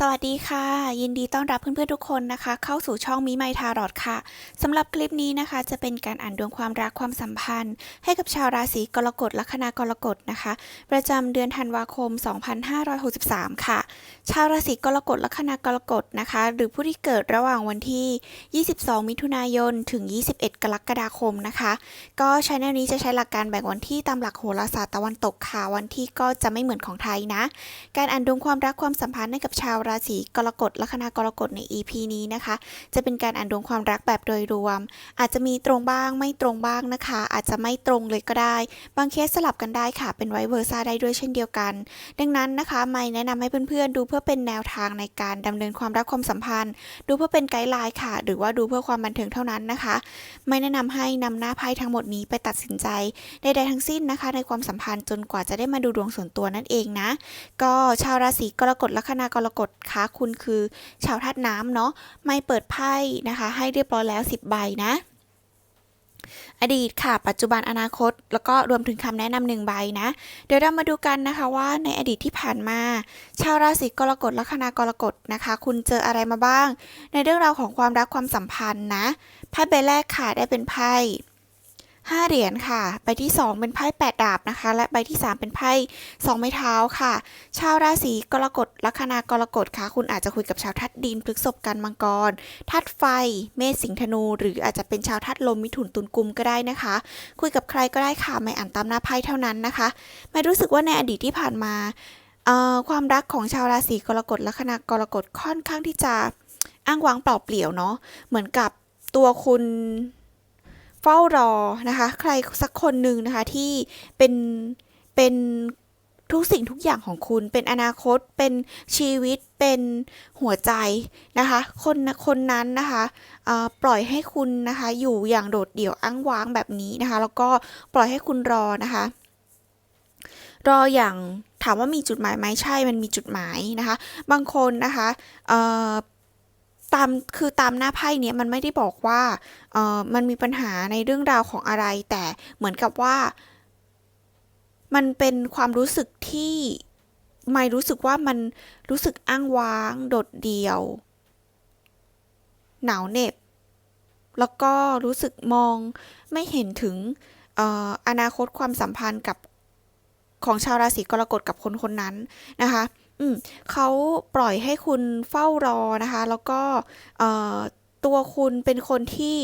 สวัสดีค่ะ ยินดีต้อนรับเพื่อนๆทุกคนนะคะ เข้าสู่ช่องมิไมทารอดค่ะสำหรับคลิปนี้นะคะ จะเป็นการอ่านดวงความรักความสัมพันธ์ ให้กับชาวราศีกรกฎลัคนากรกฎนะคะ ประจำเดือนธันวาคม 2563 ค่ะ ชาวราศีกรกฎลัคนากรกฎนะคะ หรือผู้ที่เกิดระหว่างวันที่ 22 มิถุนายนถึง 21 กรกฎาคมนะคะ ก็ชแนลนี้จะใช้หลักการแบ่งวันที่ตามหลักโหราศาสตร์ตะวันตกค่ะวันที่ก็จะไม่เหมือนของไทยนะ การอ่านดวงความรักความสัมพันธ์ให้กับชาวราศีกรกฎลัคนากรกฎใน EP นี้นะคะ จะเป็นการอ่านดวงความรักแบบโดยรวม อาจจะมีตรงบ้างไม่ตรงบ้างนะคะ อาจจะไม่ตรงเลยก็ได้ บางเคสสลับกันได้ค่ะ เป็นไวเวอร์ซ่าได้ด้วยเช่นเดียวกัน ดังนั้นนะคะไม่แนะนำให้เพื่อนๆ ดูเพื่อเป็นแนวทางในการดำเนินความรักความสัมพันธ์ ดูเพื่อเป็นไกด์ไลน์ค่ะ หรือว่าดูเพื่อความบันเทิงเท่านั้นนะคะ ไม่แนะนำให้นำหน้าไพ่ทั้งหมดนี้ไปตัดสินใจใดๆทั้งสิ้นนะคะ ในความสัมพันธ์จนกว่าจะได้มาดูดวงส่วนตัวนั่นเองนะ ก็ชาวราศีกรกฎลัคนากรกฎคะคุณคือชาวธาตุน้ำเนาะไม่เปิดไพ่นะคะ ให้เรียบร้อยแล้ว 10 ใบนะ อดีตค่ะ ปัจจุบันอนาคต แล้วก็รวมถึงคำแนะนำหนึ่งใบนะ เดี๋ยวเรามาดูกันนะคะว่าในอดีตที่ผ่านมา ชาวราศีกรกฎลัคนากรกฎนะคะ คุณเจออะไรมาบ้าง ในเรื่องราวของความรักความสัมพันธ์นะไพ่ใบแรกค่ะได้เป็นไพ่ ห้าเหรียญค่ะ ใบที่สองเป็นไพ่แปดดาบนะคะ และใบที่สามเป็นไพ่สองไม้เท้าค่ะ ชาวราศีกรกฎลัคนากรกฎค่ะ คุณอาจจะคุยกับชาวทัดดินพฤกษภกันมังกรทัดไฟ เมษสิงธนู หรืออาจจะเป็นชาวทัดลมมิถุนตุลกุมก็ได้นะคะ คุยกับใครก็ได้ค่ะไม่อ่านตามหน้าไพ่เท่านั้นนะคะไม่รู้สึกว่าในอดีตที่ผ่านมาความรักของชาวราศีกรกฎลัคนากรกฎค่อนข้างที่จะอ้างว้างเปล่าเปลี่ยวเนาะเหมือนกับตัวคุณ เฝ้ารอนะคะ ใครสักคนหนึ่งนะคะที่เป็นเป็นทุกสิ่งทุกอย่างของคุณเป็นอนาคตเป็นชีวิตเป็นหัวใจนะคะ คนคนนั้นนะคะปล่อยให้คุณนะคะ อยู่อย่างโดดเดี่ยวอ้างว้างแบบนี้นะคะ แล้วก็ปล่อยให้คุณรอนะคะ รออย่างถามว่ามีจุดหมายไหมใช่มันมีจุดหมายนะคะ บางคนนะคะ ตามคือตามหน้าไพ่เนี้ยมันไม่ได้บอกว่าเออมันมีปัญหาในเรื่องราวของอะไร แต่เหมือนกับว่า มันเป็นความรู้สึกที่ไม่รู้สึกว่ามันรู้สึกอ้างว้าง โดดเดี่ยว หนาวเหน็บ แล้วก็รู้สึกมองไม่เห็นถึงเอออนาคตความสัมพันธ์กับของชาวราศีกรกฎกับคนคนนั้นนะคะ อืมเขาปล่อยให้คุณเฝ้ารอนะคะ แล้วก็เอ่อตัวคุณเป็นคนที่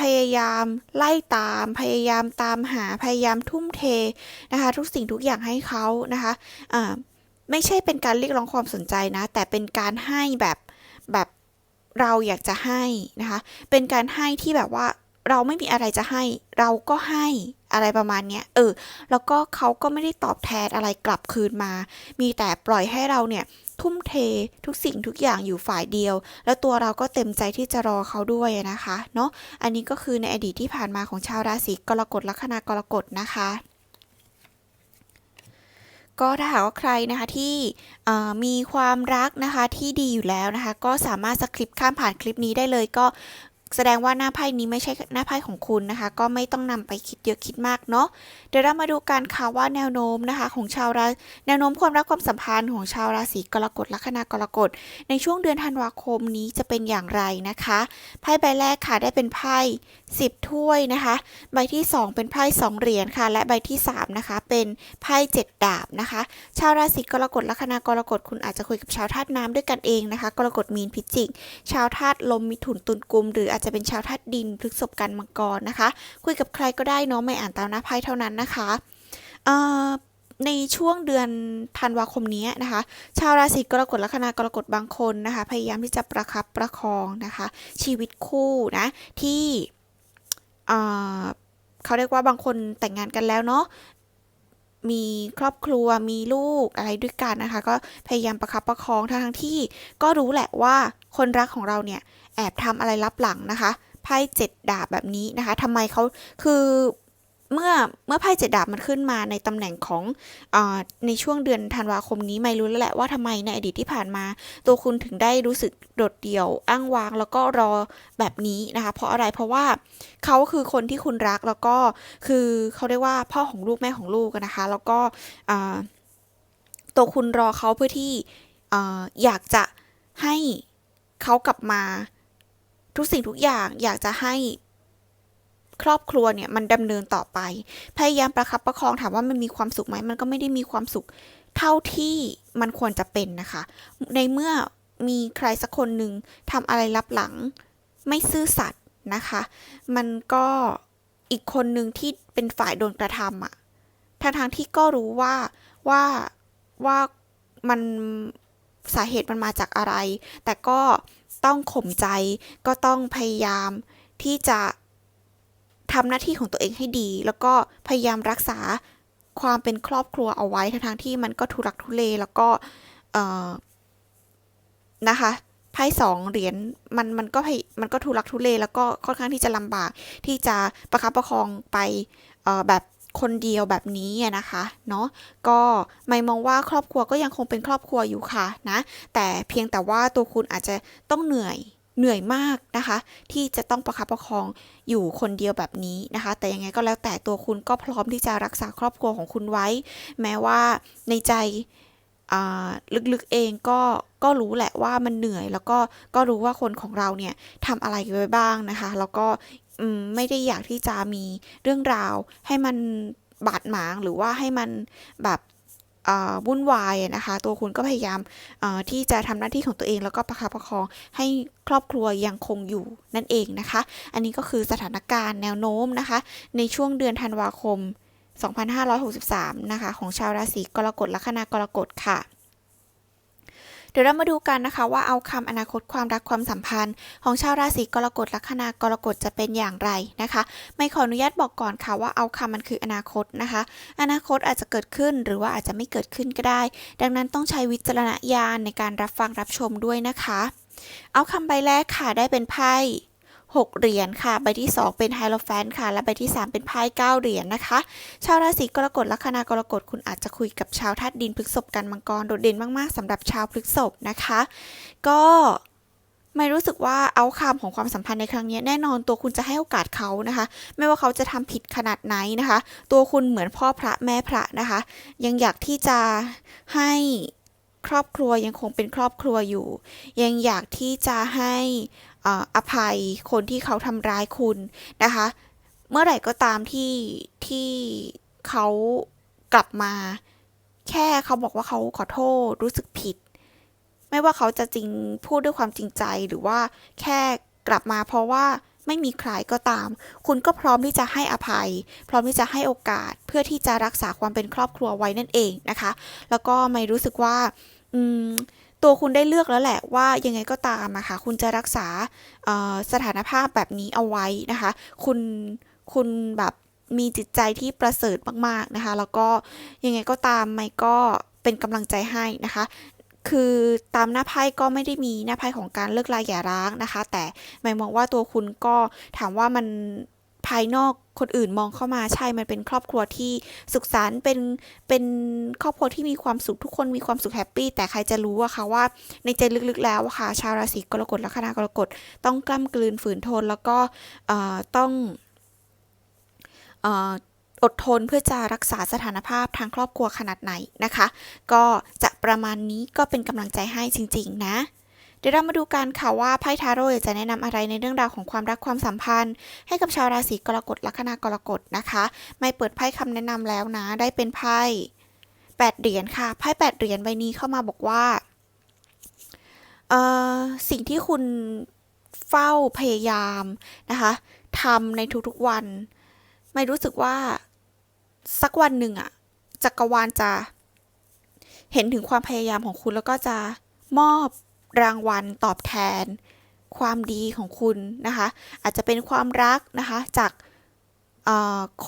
พยายามไล่ตาม พยายามตามหาพยายามทุ่มเทนะคะ ทุกสิ่งทุกอย่างให้เขานะคะอ่าไม่ใช่เป็นการเรียกร้องความสนใจนะ แต่เป็นการให้แบบแบบเราอยากจะให้นะคะ เป็นการให้ที่แบบว่าเราไม่มีอะไรจะให้ เราก็ให้ อะไรประมาณเนี้ยเออ แล้วก็เขาก็ไม่ได้ตอบแทนอะไรกลับคืนมา มีแต่ปล่อยให้เราเนี่ยทุ่มเททุกสิ่งทุกอย่างอยู่ฝ่ายเดียว แล้วตัวเราก็เต็มใจที่จะรอเขาด้วยนะคะเนาะอันนี้ก็คือในอดีตที่ผ่านมาของชาวราศีกรกฎลัคนากรกฎนะคะก็ถ้าหากว่าใครนะคะที่มีความรักนะคะที่ดีอยู่แล้วนะคะ ก็สามารถสคริปข้ามผ่านคลิปนี้ได้เลยก็ แสดงว่าหน้าไพ่นี้ไม่ใช่หน้าไพ่ของคุณนะคะ ก็ไม่ต้องนำไปคิดเยอะคิดมากเนาะเดี๋ยวเรามาดูกันค่ะว่าแนวโน้มนะคะ ของชาวราแนวโน้มความรักความสัมพันธ์ของชาวราศีกรกฎลัคนากรกฎในช่วงเดือนธันวาคมนี้จะเป็นอย่างไรนะคะไพ่ใบแรกค่ะได้เป็นไพ่สิบถ้วยนะคะ ใบที่ 2 เป็นไพ่สองเหรียญค่ะ และใบที่ 3 นะคะ เป็นไพ่เจ็ดดาบนะคะ ชาวราศีกรกฎลัคนากรกฎคุณอาจจะคุยกับชาวธาตุน้ำด้วยกันเองนะคะ กรกฎมีนพิจิก ชาวธาตุลมมิถุนตุลกุมหรืออาจจะเป็นชาวธาตุดินพฤษภกันมังกรนะคะ คุยกับใครก็ได้เนาะไม่อ่านตามหน้าไพ่เท่านั้นนะคะในช่วงเดือนธันวาคมนี้นะคะ ชาวราศีกรกฎลัคนากรกฎบางคนนะคะ พยายามที่จะประคับประคองนะคะ ชีวิตคู่นะที่เขาเรียกว่าบางคนแต่งงานกันแล้วเนาะมีครอบครัวมีลูกอะไรด้วยกันนะคะ ก็พยายามประคับประคองทั้งที่ก็รู้แหละว่า คนรักของเราเนี่ยแอบทำอะไรลับหลังนะคะไพ่เจ็ดดาบแบบนี้นะคะทำไมเขาคือเมื่อเมื่อไพ่เจ็ดดาบมันขึ้นมาในตำแหน่งของอในช่วงเดือนธันวาคมนี้ไม่รู้แล้วแหละว่าทำไมในอดีตที่ผ่านมา ตัวคุณถึงได้รู้สึกโดดเดี่ยว อ้างว้างแล้วก็รอแบบนี้นะคะ เพราะอะไรเพราะว่าเขาคือคนที่คุณรักแล้วก็คือเขาเรียกว่าพ่อของลูกแม่ของลูกนะคะ แล้วก็ตัวคุณรอเขาเพื่อที่เอ่ออยากจะให้ เขากลับมา ทุกสิ่งทุกอย่างอยากจะให้ครอบครัวเนี่ยมันดำเนินต่อไป พยายามประคับประคองถามว่ามันมีความสุขไหมมันก็ไม่ได้มีความสุขเท่าที่มันควรจะเป็นนะคะ ในเมื่อมีใครสักคนหนึ่งทำอะไรลับหลัง ไม่ซื่อสัตย์นะคะ มันก็อีกคนหนึ่งที่เป็นฝ่ายโดนกระทำอะทางทางที่ก็รู้ว่าว่าว่ามัน สาเหตุมันมาจากอะไร แต่ก็ต้องข่มใจก็ต้องพยายามที่จะทำหน้าที่ของตัวเองให้ดี แล้วก็พยายามรักษาความเป็นครอบครัวเอาไว้ทั้งๆที่มันก็ทุรักทุเลแล้วก็นะคะไพ่สองเหรียญมันมันก็มันก็ทุรักทุเลแล้วก็ค่อนข้างที่จะลำบากที่จะประคับประคองไปแบบ คนเดียวแบบนี้นะคะเนาะก็ไม่มองว่าครอบครัวก็ยังคงเป็นครอบครัวอยู่ค่ะนะแต่เพียงแต่ว่าตัวคุณอาจจะต้องเหนื่อยเหนื่อยมากนะคะ ที่จะต้องประคับประคองอยู่คนเดียวแบบนี้นะคะ แต่ยังไงก็แล้วแต่ตัวคุณก็พร้อมที่จะรักษาครอบครัวของคุณไว้ แม้ว่าในใจลึกๆเองก็ก็รู้แหละว่ามันเหนื่อย แล้วก็ก็รู้ว่าคนของเราเนี่ยทำอะไรไว้บ้างนะคะ แล้วก็ ไม่ได้อยากที่จะมีเรื่องราว ให้มันบาดหมางหรือว่าให้มันแบบวุ่นวายนะคะ ตัวคุณก็พยายามที่จะทำหน้าที่ของตัวเอง แล้วก็ประคับประคองให้ครอบครัวยังคงอยู่นั่นเองนะคะ อันนี้ก็คือสถานการณ์แนวโน้มนะคะ ในช่วงเดือนธันวาคม 2563 นะคะ ของชาวราศีกรกฎลัคนากรกฎค่ะ ดี๋ยวเรามาดูกันนะคะว่าเอาคำอนาคตความรักความสัมพันธ์ ของชาวราศีกรกฎลัคนากรกฎจะเป็นอย่างไรนะคะ ไม่ขออนุญาตบอกก่อนค่ะว่าเอาคำมันคืออนาคตนะคะ อนาคตอาจจะเกิดขึ้นหรือว่าอาจจะไม่เกิดขึ้นก็ได้ ดังนั้นต้องใช้วิจารณญาณในการรับฟังรับชมด้วยนะคะ เอาคำใบแรกค่ะได้เป็นไพ่ หกเหรียญค่ะ ใบที่ 2 เป็นไฮโลแฟนค่ะ และใบที่ 3 เป็นไพ่เก้าเหรียญนะคะ ชาวราศีกรกฎลัคนากรกฎคุณอาจจะคุยกับชาวธาตุดินพฤษภกันมังกรโดดเด่นมากๆสำหรับชาวพฤษภนะคะ ก็ไม่รู้สึกว่าเอาคำของความสัมพันธ์ในครั้งนี้แน่นอนตัวคุณจะให้โอกาสเขานะคะ ไม่ว่าเขาจะทำผิดขนาดไหนนะคะ ตัวคุณเหมือนพ่อพระแม่พระนะคะ ยังอยากที่จะให้ครอบครัวยังคงเป็นครอบครัวอยู่ ยังอยากที่จะให้ อภัยคนที่เขาทำร้ายคุณนะคะ เมื่อไหร่ก็ตามที่ที่เขากลับมา แค่เขาบอกว่าเขาขอโทษรู้สึกผิด ไม่ว่าเขาจะจริงพูดด้วยความจริงใจหรือว่าแค่กลับมาเพราะว่าไม่มีใครก็ตาม คุณก็พร้อมที่จะให้อภัย พร้อมที่จะให้โอกาสเพื่อที่จะรักษาความเป็นครอบครัวไว้นั่นเองนะคะ แล้วก็ไม่รู้สึกว่า อืม ตัวคุณได้เลือกแล้วแหละว่ายังไงก็ตามอะค่ะคุณจะรักษาสถานภาพแบบนี้เอาไว้นะคะ คุณคุณแบบมีจิตใจที่ประเสริฐมากๆนะคะ แล้วก็ยังไงก็ตามไม่ก็เป็นกำลังใจให้นะคะคือตามหน้าไพ่ก็ไม่ได้มีหน้าไพ่ของการเลิกลาหย่าร้างนะคะ แต่หมายมองว่าตัวคุณก็ถามว่ามัน ภายนอกคนอื่นมองเข้ามาใช่ มันเป็นครอบครัวที่สุขสันต์เป็นเป็นครอบครัวที่มีความสุขทุกคนมีความสุขแฮปปี้แต่ใครจะรู้อะคะว่าในใจลึกๆแล้วอะค่ะ ชาวราศีกรกฎและคณากรกฎต้องกล้ำกลืนฝืนทนแล้วก็เอ่อต้องเอ่ออดทนเพื่อจะรักษาสถานภาพทางครอบครัวขนาดไหนนะคะ ก็จะประมาณนี้ก็เป็นกำลังใจให้จริง ๆ นะ ดี๋ยวเรามาดูกันค่ะว่าไพ่ทาโร่จะแนะนำอะไรในเรื่องราวของความรักความสัมพันธ์ ให้กับชาวราศีกรกฎลัคนากรกฎนะคะ ไม่เปิดไพ่คำแนะนำแล้วนะ ได้เป็นไพ่แปดเหรียญค่ะไพ่แปดเหรียญใบนี้เข้ามาบอกว่าเอ่อสิ่งที่คุณเฝ้าพยายามนะคะทำในทุกๆวัน ไม่รู้สึกว่าสักวันหนึ่งอะจักรวาลจะ เห็นถึงความพยายามของคุณแล้วก็จะมอบ รางวัลตอบแทน ความดีของคุณนะคะ อาจจะเป็นความรักนะคะจาก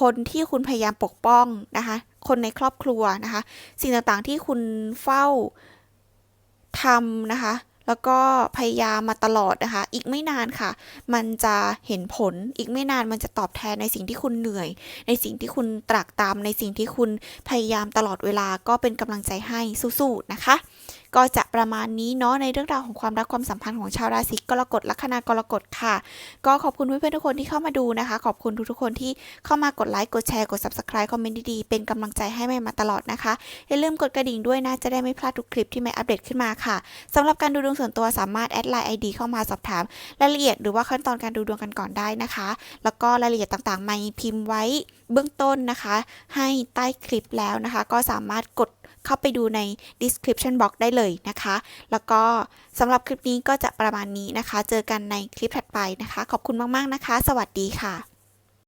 คนที่คุณพยายามปกป้องนะคะ คนในครอบครัวนะคะ สิ่งต่างๆที่คุณเฝ้าทำนะคะ แล้วก็พยายามมาตลอดนะคะ อีกไม่นานค่ะ มันจะเห็นผล อีกไม่นานมันจะตอบแทนในสิ่งที่คุณเหนื่อย ในสิ่งที่คุณตรากตรำในสิ่งที่คุณพยายามตลอดเวลาก็เป็นกำลังใจให้สู้ๆนะคะ ก็จะประมาณนี้เนาะในเรื่องราวของความรักความสัมพันธ์ของชาวราศีกรกฎลัคนากรกฎค่ะ ก็ขอบคุณเพื่อนๆทุกคนที่เข้ามาดูนะคะ ขอบคุณทุกๆคนที่เข้ามากดไลค์กดแชร์กด subscribe คอมเมนต์ดีๆเป็นกำลังใจให้ใหม่มาตลอดนะคะอย่าลืมกดกระดิ่งด้วยนะจะได้ไม่พลาดทุกคลิปที่ใหม่อัปเดตขึ้นมาค่ะสำหรับการดูดวงส่วนตัวสามารถแอดไลน์ ID เข้ามาสอบถามรายละเอียดหรือว่าขั้นตอนการดูดวงกันก่อนได้นะคะ แล้วก็รายละเอียดต่างๆมาพิมพ์ไว้เบื้องต้นนะคะ ให้ใต้คลิปแล้วนะคะ ก็สามารถกด เข้าไปดูใน description box ได้เลยนะคะ แล้วก็สำหรับคลิปนี้ก็จะประมาณนี้นะคะ เจอกันในคลิปถัดไปนะคะ ขอบคุณมาก ๆ นะคะ สวัสดีค่ะ